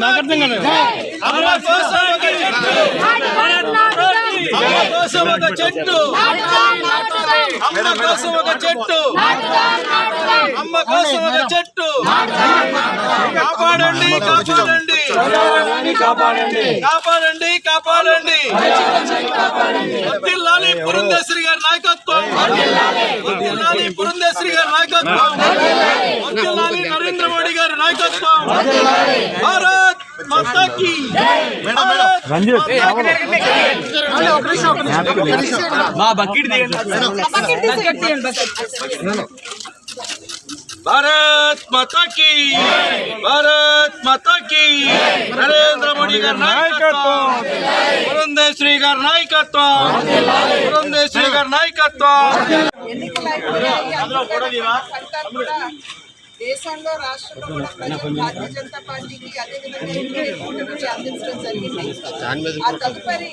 నాకు అర్థం కాలేదు అమ్మ కోసం ఒక చెట్టు అమ్మ కోసం ఒక చెట్టు. అమ్మ కోసం ఒక చెట్టు. కాపాడండి కాపాడండి. కాపాడండి. కాపాడండి కాపాడండి. వద్దిల్లాలి పురంధేశ్వరి గారి నాయకత్వం. వద్దిల్లాలి పురంధేశ్వరి గారి నాయకత్వం. వద్దిల్లాలి నరేంద్ర మోడీ గారి నాయకత్వం. భారత్ మాతాకి భారత్ మా బకెట్ దిగండి భారత్ మాతాకి భారత్ మాతాకి నరేంద్ర మోడీ గారి నాయకత్వం! పురంధేశ్వరి గారి నాయకత్వం! పురంధేశ్వరి గారి నాయకత్వం! దేశంలో రాష్ట్రంలో కూడా ప్రజలు భారతీయ జనతా పార్టీకి అదేవిధంగా అందించడం జరిగింది. ఆ తదుపరి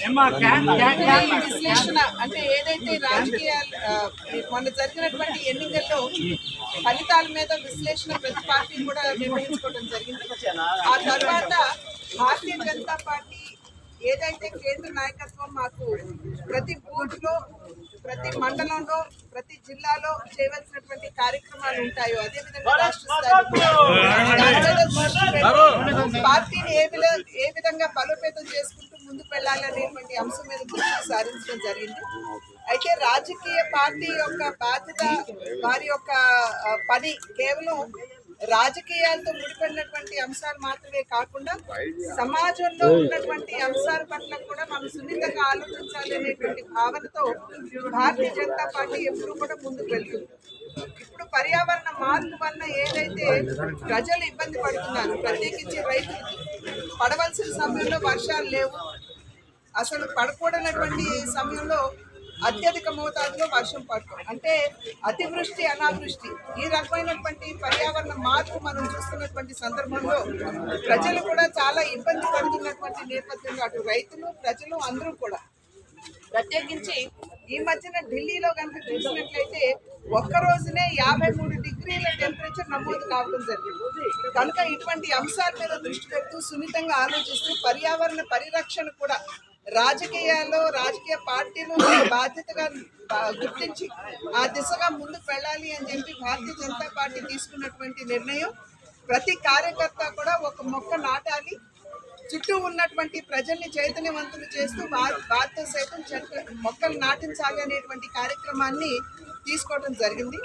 విశ్లేషణ అంటే ఏదైతే రాజకీయాలు మొన్న జరిగినటువంటి ఎన్నికల్లో ఫలితాల మీద విశ్లేషణ ప్రతి పార్టీ కూడా నిర్వహించుకోవడం జరిగింది. ఆ తర్వాత భారతీయ జనతా పార్టీ ఏదైతే కేంద్ర నాయకత్వం మాకు ప్రతి బూత్లో ప్రతి మండలంలో ప్రతి జిల్లాలో చేయవలసినటువంటి కార్యక్రమాలు ఉంటాయో అదే విధంగా రాష్ట్ర పార్టీని ఏ విధ ఏ విధంగా బలోపేతం చేసుకుంటూ ముందుకు వెళ్ళాలనేటువంటి అంశం మీద దృష్టి సారించడం జరిగింది. అయితే రాజకీయ పార్టీ యొక్క బాధ్యత వారి యొక్క పని కేవలం రాజకీయాలతో ముడిపడినటువంటి అంశాలు మాత్రమే కాకుండా సమాజంలో ఉన్నటువంటి అంశాల పట్ల కూడా మనం సున్నితంగా ఆలోచించాలి అనేటువంటి భావనతో భారతీయ జనతా పార్టీ ఎప్పుడు కూడా ముందుకు వెళ్తుంది. ఇప్పుడు పర్యావరణ మార్పు వలన ఏదైతే ప్రజలు ఇబ్బంది పడుతున్నారు ప్రత్యేకించి రైతులకి పడవలసిన సమయంలో వర్షాలు లేవు. అసలు పడకూడనటువంటి సమయంలో అత్యధిక మోతాదులో వర్షం పడుతుంది. అంటే అతివృష్టి అనావృష్టి ఈ రకమైనటువంటి పర్యావరణ మార్పు మనం చూస్తున్నటువంటి సందర్భంలో ప్రజలు కూడా చాలా ఇబ్బంది పడుతున్నటువంటి నేపథ్యంలో అటు రైతులు ప్రజలు అందరూ కూడా. ప్రత్యేకించి ఈ మధ్యన ఢిల్లీలో కనుక చూసినట్లయితే ఒక్క రోజునే యాభై మూడు డిగ్రీల టెంపరేచర్ నమోదు కావడం జరిగింది. కనుక ఇటువంటి అంశాల మీద దృష్టి పెడుతూ సున్నితంగా ఆలోచిస్తూ పర్యావరణ పరిరక్షణ కూడా రాజకీయాల్లో రాజకీయ పార్టీలు బాధ్యతగా గుర్తించి ఆ దిశగా ముందుకు వెళ్ళాలి అని చెప్పి భారతీయ జనతా పార్టీ తీసుకున్నటువంటి నిర్ణయం. ప్రతి కార్యకర్త కూడా ఒక మొక్క నాటాలి. చుట్టూ ఉన్నటువంటి ప్రజల్ని చైతన్యవంతులు చేస్తూ వా- వారితో సైతం చెట్ల మొక్కలు నాటించాలి అనేటువంటి కార్యక్రమాన్ని తీసుకోవడం జరిగింది.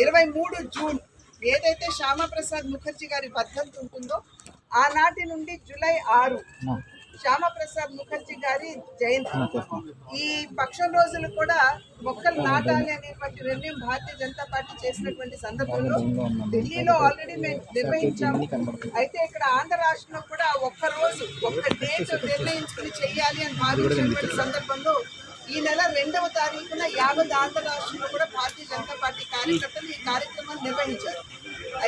ఇరవై మూడు జూన్ ఏదైతే శ్యామప్రసాద్ ముఖర్జీ గారి వర్ధంతి ఉంటుందో ఆనాటి నుండి జూలై ఆరు శ్యామప్రసాద్ ముఖర్జీ గారి జయంతి. ఈ పక్షం రోజులు కూడా మొక్కలు నాటాలి అనేటువంటి నిర్ణయం భారతీయ జనతా పార్టీ చేసినటువంటి సందర్భంలో ఢిల్లీలో ఆల్రెడీ మేము నిర్వహించాము అయితే ఇక్కడ ఆంధ్ర రాష్ట్రంలో కూడా ఒక్క రోజు ఒక్క డేట్ నిర్ణయించుకుని చెయ్యాలి అని భావించినటువంటి సందర్భంలో ఈ నెల రెండవ తారీఖున యావత్ ఆంధ్ర రాష్ట్రంలో కూడా భారతీయ జనతా పార్టీ కార్యకర్తలు ఈ కార్యక్రమాన్ని నిర్వహించారు.